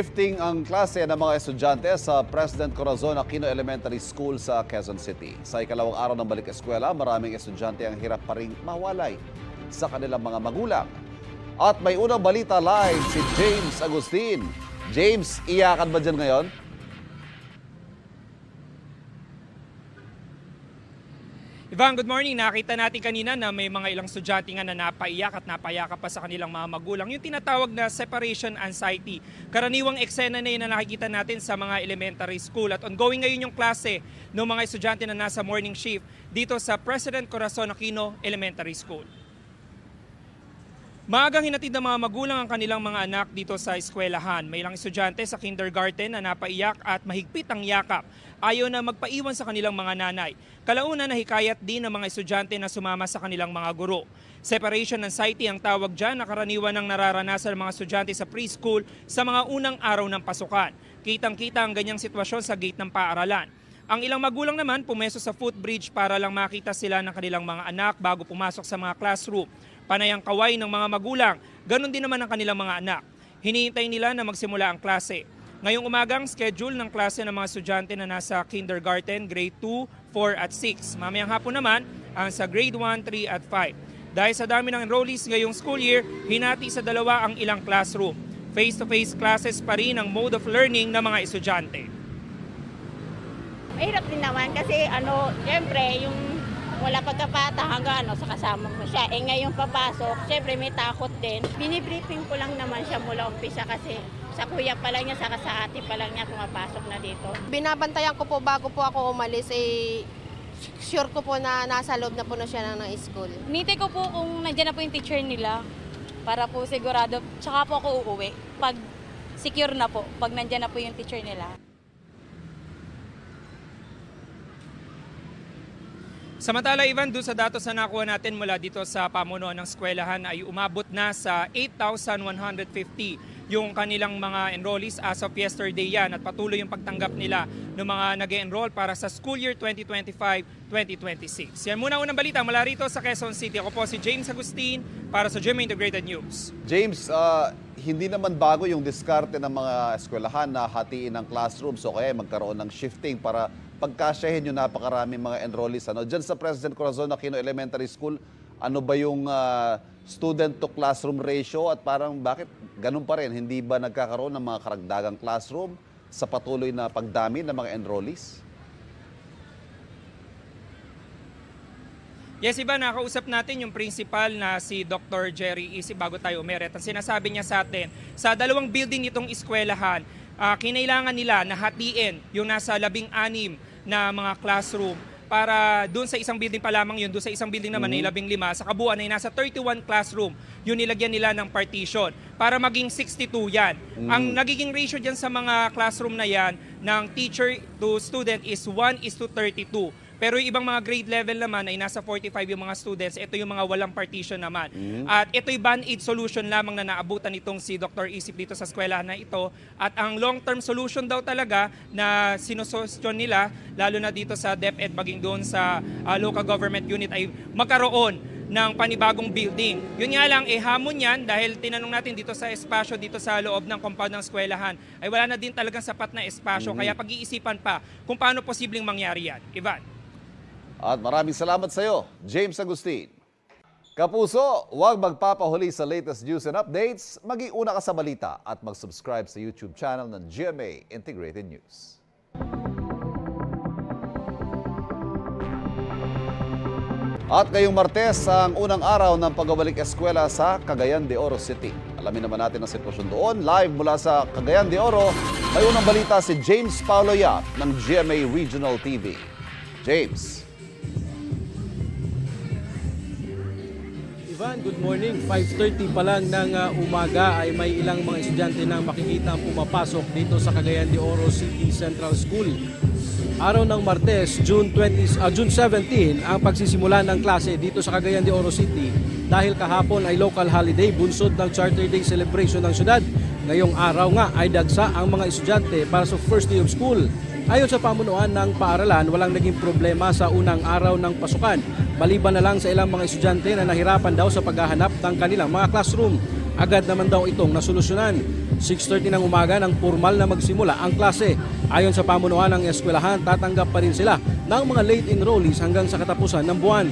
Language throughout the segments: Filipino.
Shifting ang klase ng mga estudyante sa President Corazon Aquino Elementary School sa Quezon City. Sa ikalawang araw ng balik eskwela, maraming estudyante ang hirap pa rin mawalay sa kanilang mga magulang. At may unang balita live si James Agustin. James, iyakan ba dyan ngayon? Ivan, good morning. Nakita natin kanina na may mga ilang estudyante nga na napaiyak at napayakap pa sa kanilang mga magulang. Yung tinatawag na separation anxiety. Karaniwang eksena na yun na nakikita natin sa mga elementary school. At ongoing ngayon yung klase ng mga estudyante na nasa morning shift dito sa President Corazon Aquino Elementary School. Maagang hinatid ng mga magulang ang kanilang mga anak dito sa eskwelahan. May ilang estudyante sa kindergarten na napaiyak at mahigpit ang yakap. Ayaw na magpaiwan sa kanilang mga nanay. Kalauna nahikayat din ng mga estudyante na sumama sa kanilang mga guro. Separation anxiety ang tawag dyan na karaniwan ng nararanasan ng mga estudyante sa preschool sa mga unang araw ng pasukan. Kitang-kita ang ganyang sitwasyon sa gate ng paaralan. Ang ilang magulang naman pumeso sa footbridge para lang makita sila ng kanilang mga anak bago pumasok sa mga classroom. Panay ang kaway ng mga magulang, ganun din naman ang kanilang mga anak. Hinihintay nila na magsimula ang klase. Ngayong umagang schedule ng klase ng mga estudyante na nasa kindergarten, grade 2, 4 at 6. Mamayang hapon naman ang sa grade 1, 3 at 5. Dahil sa dami ng enrollees ngayong school year, hinati sa dalawa ang ilang classroom. Face-to-face classes pa rin ang mode of learning ng mga estudyante. Mahirap din naman kasi ano, siyempre yung wala pagkapata hanggang ano, sa kasama mo siya. Eh ngayon papasok, siyempre may takot din. Binibriefing ko lang naman siya mula umpisa kasi sa kuya pa lang niya, saka sa ate pa lang niya pumapasok na dito. Binabantayan ko po bago po ako umalis, eh, sure ko po na nasa loob na po na siya ng, ng school. Nite ko po kung nandiyan na po yung teacher nila para po sigurado, tsaka po ako uuwi. Pag secure na po, pag nandiyan na po yung teacher nila. Samantala, Ivan, doon sa datos na nakuha natin mula dito sa pamunuan ng eskwelahan ay umabot na sa 8,150 yung kanilang mga enrollees as of yesterday yan at patuloy yung pagtanggap nila ng mga nag enroll para sa school year 2025-2026. Yan muna unang balita mula rito sa Quezon City. Ako po si James Agustin para sa GMA Integrated News. James, ah, hindi naman bago yung diskarte ng mga eskwelahan na hatiin ng classroom so kaya magkaroon ng shifting para pagkasyahin yung napakaraming mga enrollees. Ano? Diyan sa President Corazon Aquino Elementary School, ano ba yung ah, student to classroom ratio at parang bakit ganun pa rin? Hindi ba nagkakaroon ng mga karagdagang classroom sa patuloy na pagdami ng mga enrollees? Yes, iba, nakausap natin yung principal na si Dr. Jerry Isi bago tayo umeret. Ang sinasabi niya sa atin, sa dalawang building itong eskwelahan, ah, kinailangan nila na hatiin yung nasa labing-anim na mga classroom para doon sa isang building pa lamang yun, doon sa isang building naman ay labing lima, sa kabuuan ay nasa 31 classroom, yun nilagyan nila ng partition para maging 62 yan. Ang nagiging ratio dyan sa mga classroom na yan ng teacher to student is 1 is to 32. Pero yung ibang mga grade level naman ay nasa 45 yung mga students. Ito yung mga walang partition naman. At ito'y band-aid solution lamang na naabutan itong si Dr. Isip dito sa eskwelahan na ito. At ang long-term solution daw talaga na sinusostyon nila, lalo na dito sa DepEd maging doon sa ah, local government unit ay magkaroon ng panibagong building. Yun nga lang, eh hamon yan dahil tinanong natin dito sa espasyo, dito sa loob ng compound ng eskwelahan, ay wala na din talagang sapat na espasyo. Kaya pag-iisipan pa kung paano posibleng mangyari yan. Ivan. At maraming salamat sa iyo, James Agustin. Kapuso, huwag magpapahuli sa latest news and updates. Maging una ka sa balita at mag-subscribe sa YouTube channel ng GMA Integrated News. At ngayong Martes, ang unang araw ng pagbabalik eskwela sa Cagayan de Oro City. Alamin naman natin ang sitwasyon doon. Live mula sa Cagayan de Oro, may unang balita si James Paulo Yap ng GMA Regional TV. James. Ivan, good morning. 5.30 pa lang ng uh, umaga ay may ilang mga estudyante na makikita ang pumapasok dito sa Cagayan de Oro City Central School. Araw ng Martes, June, 20, ah, June 17, ang pagsisimula ng klase dito sa Cagayan de Oro City dahil kahapon ay local holiday bunsod ng Charter Day celebration ng syudad. Ngayong araw nga ay dagsa ang mga estudyante para sa first day of school. Ayon sa pamunuan ng paaralan, walang naging problema sa unang araw ng pasukan. Maliban na lang sa ilang mga estudyante na nahirapan daw sa paghahanap ng kanilang mga classroom. agad naman daw itong nasolusyonan. 6.30 ng umaga nang formal na magsimula ang klase. Ayon sa pamunuan ng eskwelahan, tatanggap pa rin sila ng mga late enrollees hanggang sa katapusan ng buwan.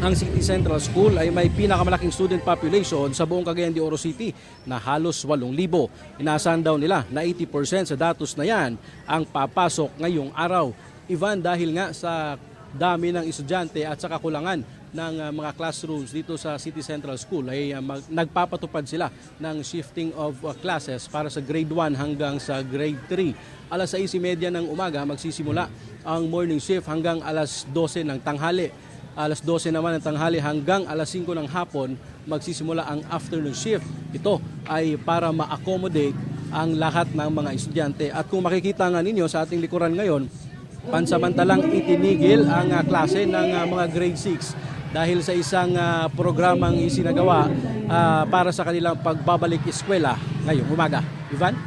Ang City Central School ay may pinakamalaking student population sa buong Cagayan de Oro City na halos 8,000. Inaasahan daw nila na 80% sa datos na yan ang papasok ngayong araw. Ivan, dahil nga sa dami ng estudyante at sa kakulangan ng uh, mga classrooms dito sa City Central School ay uh, mag- nagpapatupad sila ng shifting of uh, classes para sa grade 1 hanggang sa grade 3. Alas 6.30 ng umaga magsisimula ang morning shift hanggang alas 12 ng tanghali. Alas 12 naman ng tanghali hanggang alas 5 ng hapon magsisimula ang afternoon shift. Ito ay para ma-accommodate ang lahat ng mga estudyante. At kung makikita nga ninyo sa ating likuran ngayon, pansamantalang itinigil ang ah, klase ng ah, mga grade 6 dahil sa isang ah, programang isinagawa ah, para sa kanilang pagbabalik eskwela ngayong umaga. Ivan?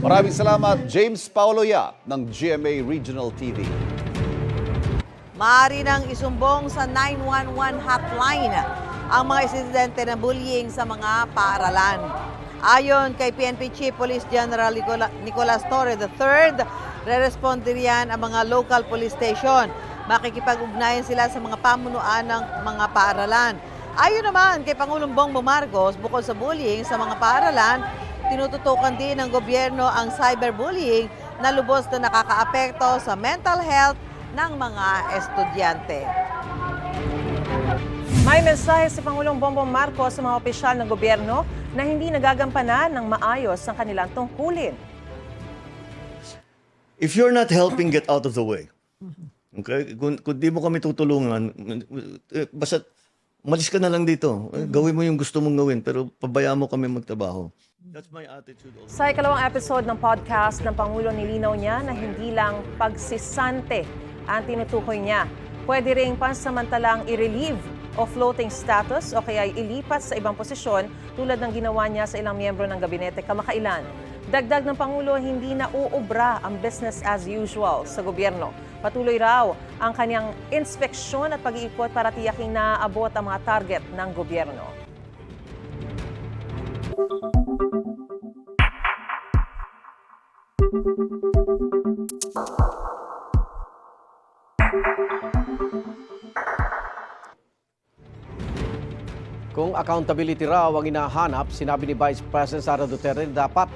Maraming salamat, James Paulo Ya ng GMA Regional TV. Maaari nang isumbong sa 911 hotline ang mga insidente ng bullying sa mga paaralan. Ayon kay PNP Chief Police General Nicola- Nicolas Torre III, re-responde riyan ang mga local police station. Makikipag-ugnayan sila sa mga pamunuan ng mga paaralan. Ayon naman kay Pangulong Bongbong Marcos, bukod sa bullying sa mga paaralan, tinututukan din ng gobyerno ang cyberbullying na lubos na nakakaapekto sa mental health ng mga estudyante. May mensahe si Pangulong Bongbong Marcos sa mga opisyal ng gobyerno na hindi nagagampanan ng maayos ang kanilang tungkulin. If you're not helping get out of the way, okay, kung, kung di mo kami tutulungan, eh, basta malis ka na lang dito. Eh, Gawin mo yung gusto mong gawin, pero pabayaan mo kami magtrabaho. That's my attitude. also. Sa ikalawang episode ng podcast ng Pangulo nilinaw niya na hindi lang pagsisante ang tinutukoy niya. Pwede ring pansamantalang i-relieve o floating status o kaya ilipat sa ibang posisyon tulad ng ginawa niya sa ilang miyembro ng gabinete kamakailan. Dagdag ng Pangulo, hindi na uubra ang business as usual sa gobyerno. Patuloy raw ang kanyang inspeksyon at pag-iikot para tiyaking naaabot ang mga target ng gobyerno. Kung accountability raw ang inahanap, sinabi ni Vice President Sara Duterte dapat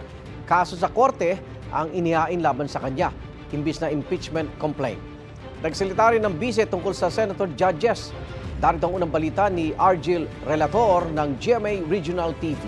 kaso sa korte ang inihain laban sa kanya, imbis na impeachment complaint. Nagsalita rin ng bise tungkol sa Senator Judges. Darito ang unang balita ni Argil Relator ng GMA Regional TV.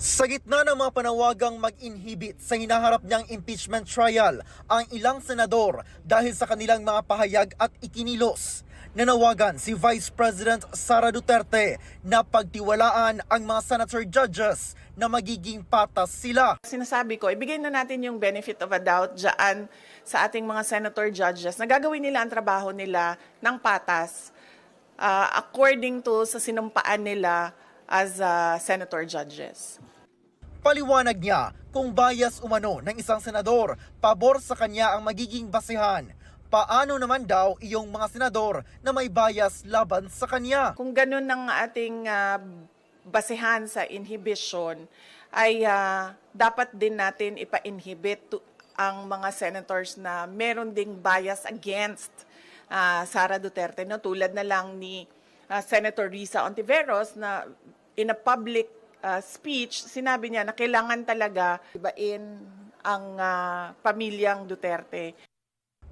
Sa gitna ng mga panawagang mag-inhibit sa hinaharap niyang impeachment trial, ang ilang senador dahil sa kanilang mga pahayag at ikinilos. Nanawagan si Vice President Sara Duterte na pagtiwalaan ang mga senator judges na magiging patas sila. Sinasabi ko, ibigay na natin yung benefit of a doubt dyan sa ating mga senator judges na gagawin nila ang trabaho nila ng patas uh, according to sa sinumpaan nila as uh, senator judges. Paliwanag niya kung bias umano ng isang senador, pabor sa kanya ang magiging basihan. Paano naman daw iyong mga senador na may bias laban sa kanya? Kung ganun ang ating uh, basehan sa inhibition, ay uh, dapat din natin ipa-inhibit to- ang mga senators na meron ding bias against uh, Sara Duterte. No? Tulad na lang ni uh, Senator Risa Ontiveros na in a public uh, speech, sinabi niya na kailangan talaga ibain ang uh, pamilyang Duterte.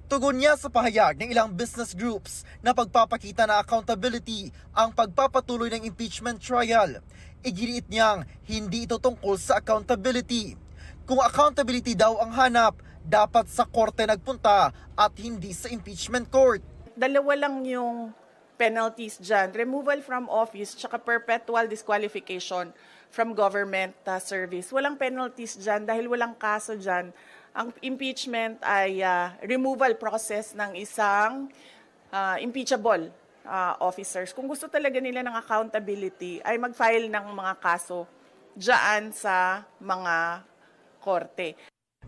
Tugon niya sa pahayag ng ilang business groups na pagpapakita na accountability ang pagpapatuloy ng impeachment trial. Iginiit niyang hindi ito tungkol sa accountability. Kung accountability daw ang hanap, dapat sa korte nagpunta at hindi sa impeachment court. dalawa lang yung penalties dyan. Removal from office tsaka perpetual disqualification from government uh, service. Walang penalties dyan dahil walang kaso dyan. Ang impeachment ay uh, removal process ng isang uh, impeachable uh, officers. Kung gusto talaga nila ng accountability, ay mag-file ng mga kaso dyan sa mga korte.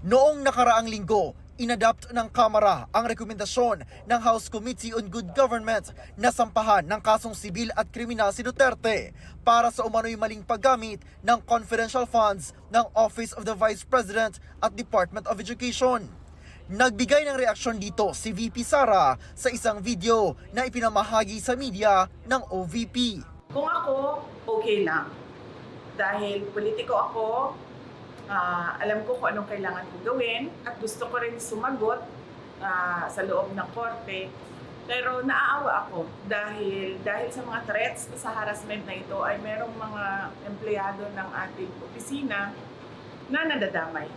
Noong nakaraang linggo, inadapt ng Kamara ang rekomendasyon ng House Committee on Good Government na sampahan ng kasong sibil at kriminal si Duterte para sa umano'y maling paggamit ng confidential funds ng Office of the Vice President at Department of Education. Nagbigay ng reaksyon dito si VP Sara sa isang video na ipinamahagi sa media ng OVP. Kung ako, okay lang. Dahil politiko ako, ah, alam ko kung anong kailangan ko gawin at gusto ko rin sumagot ah, sa loob ng korte. Pero naaawa ako dahil dahil sa mga threats sa harassment na ito ay merong mga empleyado ng ating opisina na nadadamay.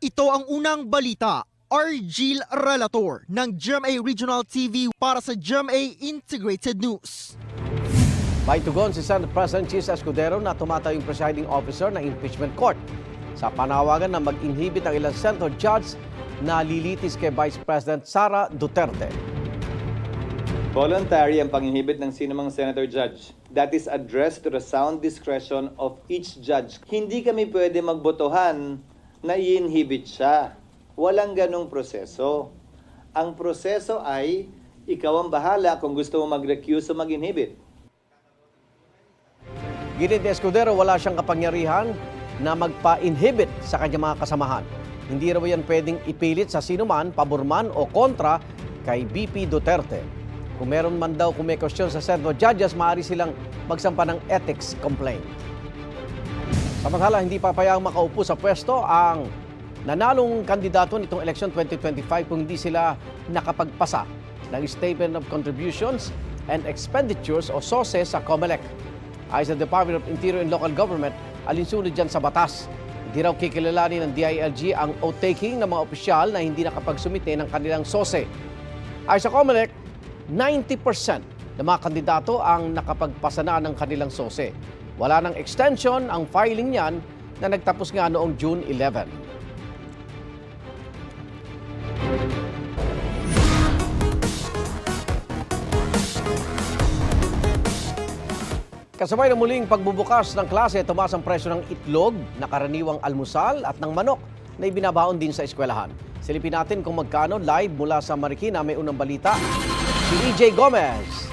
Ito ang unang balita. Argil Relator ng GMA Regional TV para sa GMA Integrated News. May tugon si Senate President Chis Escudero na tumatayong presiding officer ng impeachment court sa panawagan na mag-inhibit ang ilang Senate judge na lilitis kay Vice President Sara Duterte. Voluntary ang pang-inhibit ng sinumang senator judge. That is addressed to the sound discretion of each judge. Hindi kami pwede magbotohan na i-inhibit siya. Walang ganong proseso. Ang proseso ay ikaw ang bahala kung gusto mo mag-recuse o mag-inhibit. Ginit ni Escudero wala siyang kapangyarihan na magpa-inhibit sa kanyang mga kasamahan. Hindi raw yan pwedeng ipilit sa sinuman, paborman o kontra kay BP Duterte. Kung meron man daw kung may question sa Senate judges, maaari silang magsampa ng ethics complaint. Samantala, hindi papayaang makaupo sa pwesto ang nanalong kandidato nitong election 2025 kung hindi sila nakapagpasa ng Statement of Contributions and Expenditures o SOSE sa COMELEC. Ayon sa Department of Interior and Local Government, alinsunod dyan sa batas. Hindi raw kikilalanin ng DILG ang oath-taking ng mga opisyal na hindi nakapagsumite ng kanilang SOSE. Ayon sa COMELEC, 90% ng mga kandidato ang nakapagpasa na ng kanilang SOSE. Wala ng extension ang filing niyan na nagtapos nga noong June 11. Kasabay ng muling pagbubukas ng klase, tumaas ang presyo ng itlog, na karaniwang almusal at ng manok na ibinabaon din sa eskwelahan. Silipin natin kung magkano live mula sa Marikina. May unang balita, si EJ Gomez.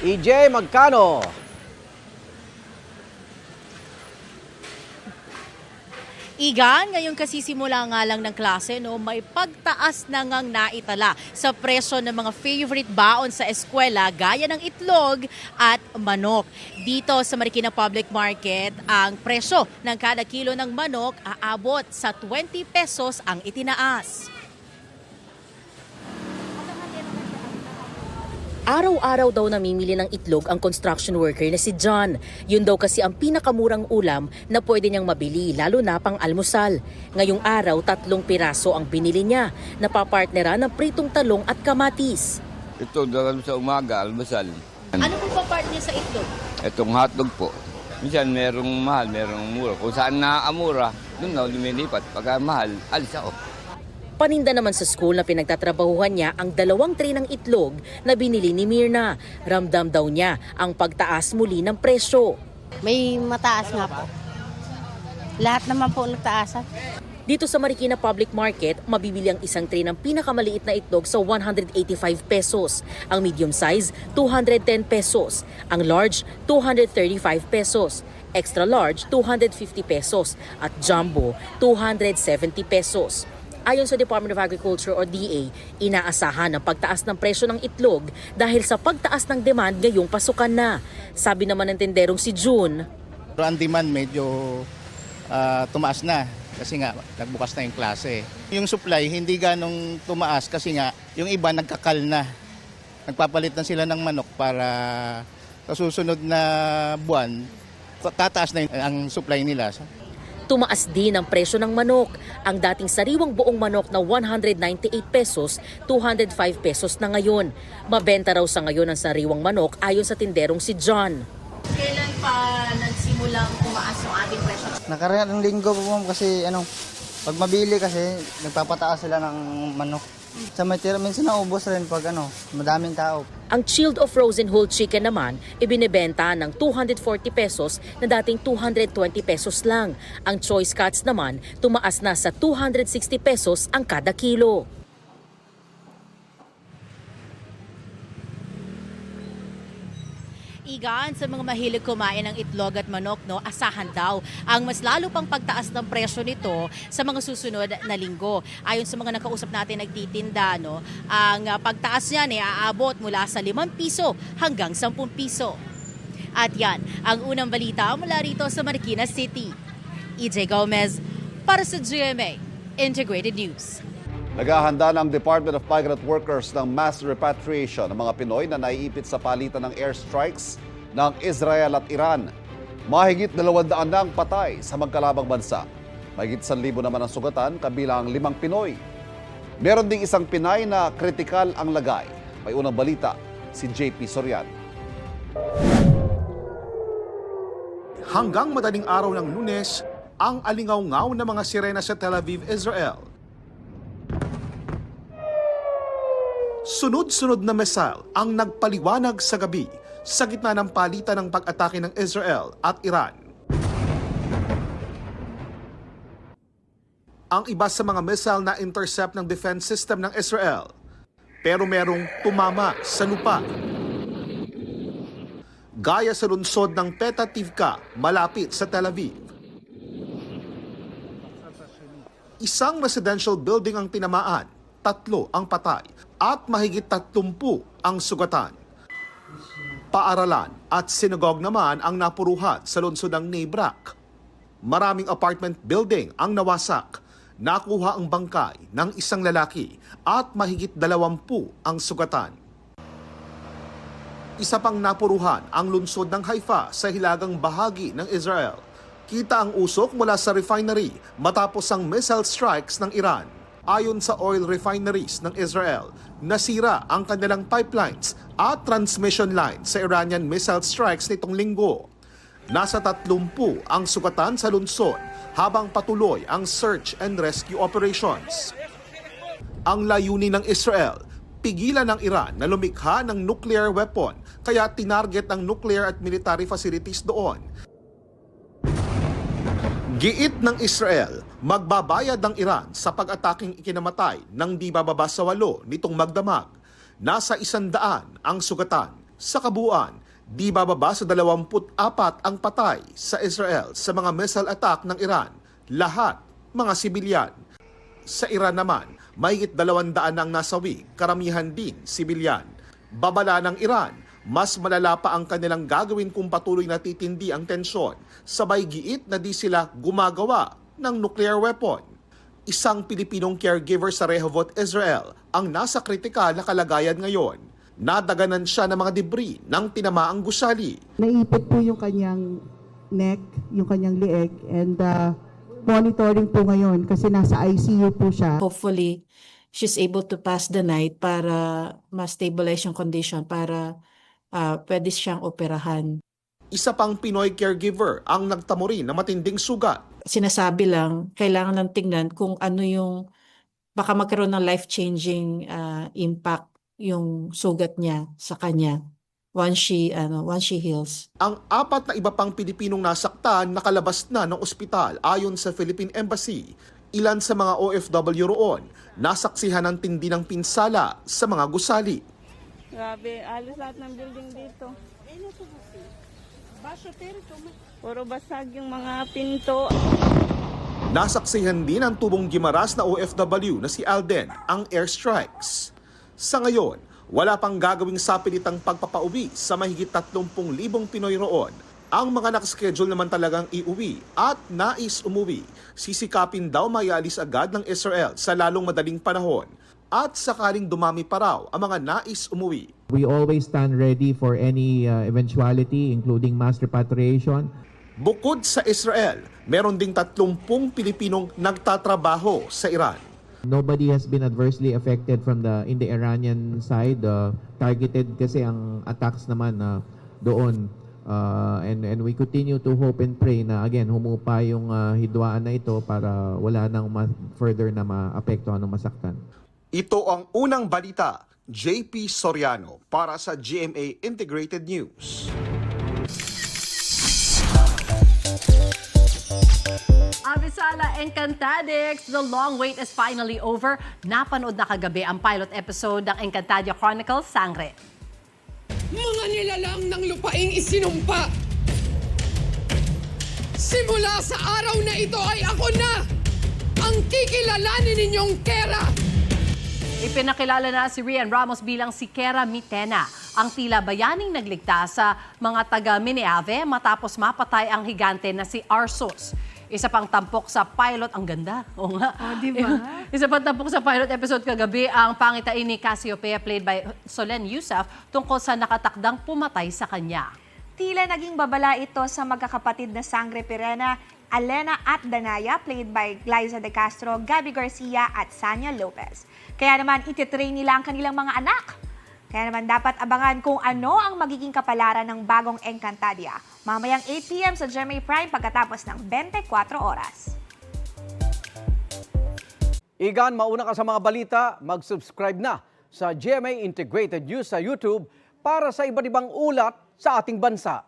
EJ, magkano? Igan, ngayon kasi simula nga lang ng klase, no, may pagtaas na ngang naitala sa presyo ng mga favorite baon sa eskwela gaya ng itlog at manok. Dito sa Marikina Public Market, ang presyo ng kada kilo ng manok aabot sa 20 pesos ang itinaas. Araw-araw daw namimili ng itlog ang construction worker na si John. Yun daw kasi ang pinakamurang ulam na pwede niyang mabili, lalo na pang almusal. Ngayong araw, tatlong piraso ang binili niya, napapartnera ng pritong talong at kamatis. Ito, dalam sa umaga, almasal. Ano po pa part niya sa itlog? Itong hotdog po. Minsan merong mahal, merong mura. Kung saan naamura, doon na lumilipat. Pagka mahal, alis ako. Paninda naman sa school na pinagtatrabahuhan niya ang dalawang tray ng itlog na binili ni Mirna. Ramdam daw niya ang pagtaas muli ng presyo. May mataas nga po. Lahat naman po nagtaasan. Dito sa Marikina Public Market, mabibili ang isang tray ng pinakamaliit na itlog sa 185 pesos. Ang medium size, 210 pesos. Ang large, 235 pesos. Extra large, 250 pesos. At jumbo, 270 pesos. Ayon sa Department of Agriculture o DA, inaasahan ang pagtaas ng presyo ng itlog dahil sa pagtaas ng demand ngayong pasukan na. Sabi naman ng tenderong si June, ang demand medyo ah, tumaas na kasi nga nagbukas na yung klase. Yung supply hindi ganong tumaas kasi nga yung iba nagkakal na. Nagpapalit na sila ng manok para sa susunod na buwan tataas na yung, ang supply nila. Tumaas din ang presyo ng manok. Ang dating sariwang buong manok na 198 pesos, 205 pesos na ngayon. Mabenta raw sa ngayon ang sariwang manok ayon sa tinderong si John. Kailan pa nagsimulang tumaas yung ating presyo? Nakaraan linggo po ma'am kasi ano, pag mabili kasi nagpapataas sila ng manok. Sa matira, minsan naubos rin pag ano, madaming tao. Ang chilled o frozen whole chicken naman, ibinebenta ng 240 pesos na dating 220 pesos lang. Ang choice cuts naman, tumaas na sa 260 pesos ang kada kilo. Igan, sa mga mahilig kumain ng itlog at manok, no, asahan daw ang mas lalo pang pagtaas ng presyo nito sa mga susunod na linggo. Ayon sa mga nakausap natin nagtitinda, no, ang ah, pagtaas niyan ay aabot mula sa 5 piso hanggang 10 piso. At yan, ang unang balita mula rito sa Marikina City. EJ Gomez para sa GMA Integrated News. Naghahanda ng Department of Migrant Workers ng mass repatriation ng mga Pinoy na naiipit sa palitan ng airstrikes ng Israel at Iran. Mahigit 200 na ang patay sa magkalabang bansa. Mahigit 1,000 naman ang sugatan kabilang limang Pinoy. Meron ding isang Pinay na kritikal ang lagay. May unang balita si JP Sorian. Hanggang madaling araw ng lunes, ang alingaw-ngaw na mga sirena sa Tel Aviv, Israel. Sunod-sunod na missile ang nagpaliwanag sa gabi sa gitna ng palitan ng pag-atake ng Israel at Iran. Ang iba sa mga missile na intercept ng defense system ng Israel pero merong tumama sa lupa. Gaya sa lungsod ng Petativka malapit sa Tel Aviv. Isang residential building ang tinamaan, tatlo ang patay at mahigit tatlumpu ang sugatan. Paaralan at sinagog naman ang napuruhan sa lungsod ng Nebrak. Maraming apartment building ang nawasak. Nakuha ang bangkay ng isang lalaki at mahigit dalawampu ang sugatan. Isa pang napuruhan ang lungsod ng Haifa sa hilagang bahagi ng Israel. Kita ang usok mula sa refinery matapos ang missile strikes ng Iran. Ayon sa oil refineries ng Israel, nasira ang kanilang pipelines at transmission lines sa Iranian missile strikes nitong linggo. Nasa 30 ang sugatan sa lungsod habang patuloy ang search and rescue operations. Ang layunin ng Israel, pigilan ng Iran na lumikha ng nuclear weapon kaya tinarget ang nuclear at military facilities doon. Giit ng Israel, magbabayad ng Iran sa pag-ataking ikinamatay ng di bababa sa walo nitong magdamag. Nasa isandaan ang sugatan. Sa kabuuan, di bababa sa 24 ang patay sa Israel sa mga missile attack ng Iran. Lahat mga sibilyan. Sa Iran naman, mahigit 200 ang nasawi, karamihan din sibilyan. Babala ng Iran, mas malala pa ang kanilang gagawin kung patuloy na titindi ang tensyon, sabay giit na di sila gumagawa ng nuclear weapon. Isang Pilipinong caregiver sa Rehovot, Israel, ang nasa kritikal na kalagayan ngayon. Nadaganan siya ng mga debris ng tinamaang gusali. Naipit po yung kanyang neck, yung kanyang leeg, and uh, monitoring po ngayon kasi nasa ICU po siya. Hopefully, she's able to pass the night para ma-stabilize yung condition para ah, pwede siyang operahan. Isa pang Pinoy caregiver ang nagtamo rin na matinding sugat. Sinasabi lang, kailangan lang tingnan kung ano yung baka magkaroon ng life-changing ah, impact yung sugat niya sa kanya once she ano once she heals. Ang apat na iba pang Pilipinong nasaktan nakalabas na ng ospital ayon sa Philippine Embassy. Ilan sa mga OFW roon nasaksihan ng tindi ng pinsala sa mga gusali. Grabe, alos lahat ng building dito. Puro basag yung mga pinto. Nasaksihan din ang tubong gimaras na OFW na si Alden ang airstrikes. Sa ngayon, wala pang gagawing sapilitang pagpapauwi sa mahigit 30,000 Pinoy roon. Ang mga nakaschedule naman talagang iuwi at nais umuwi. Sisikapin daw maialis agad ng Israel sa lalong madaling panahon at sakaling dumami pa raw ang mga nais umuwi. We always stand ready for any uh, eventuality, including mass repatriation. Bukod sa Israel, meron ding 30 Pilipinong nagtatrabaho sa Iran. Nobody has been adversely affected from the in the Iranian side. Uh, targeted kasi ang attacks naman uh, doon. Uh, and and we continue to hope and pray na again humupa yung uh, hidwaan na ito para wala nang ma- further na maapektuhan o masaktan. Ito ang unang balita, JP Soriano para sa GMA Integrated News. Avisala Encantadix, the long wait is finally over. Napanood na kagabi ang pilot episode ng Encantadia Chronicles Sangre. Mga nilalang ng lupaing isinumpa. Simula sa araw na ito ay ako na ang kikilalanin ninyong Kera. Ipinakilala na si Rian Ramos bilang si Kera Mitena, ang tila bayaning nagligtas sa mga taga Mineave matapos mapatay ang higante na si Arsos. Isa pang tampok sa pilot, ang ganda. Oo nga. di ba? Isa pang tampok sa pilot episode kagabi ang pangitain ni Cassiopeia played by Solen Yusuf tungkol sa nakatakdang pumatay sa kanya. Tila naging babala ito sa magkakapatid na Sangre Pirena, Alena at Danaya, played by Glyza De Castro, Gabby Garcia at Sanya Lopez. Kaya naman ititrain nila ang kanilang mga anak. Kaya naman dapat abangan kung ano ang magiging kapalaran ng bagong Encantadia. Mamayang 8pm sa GMA Prime pagkatapos ng 24 oras. Igan, mauna ka sa mga balita, mag-subscribe na sa GMA Integrated News sa YouTube para sa iba't ibang ulat sa ating bansa.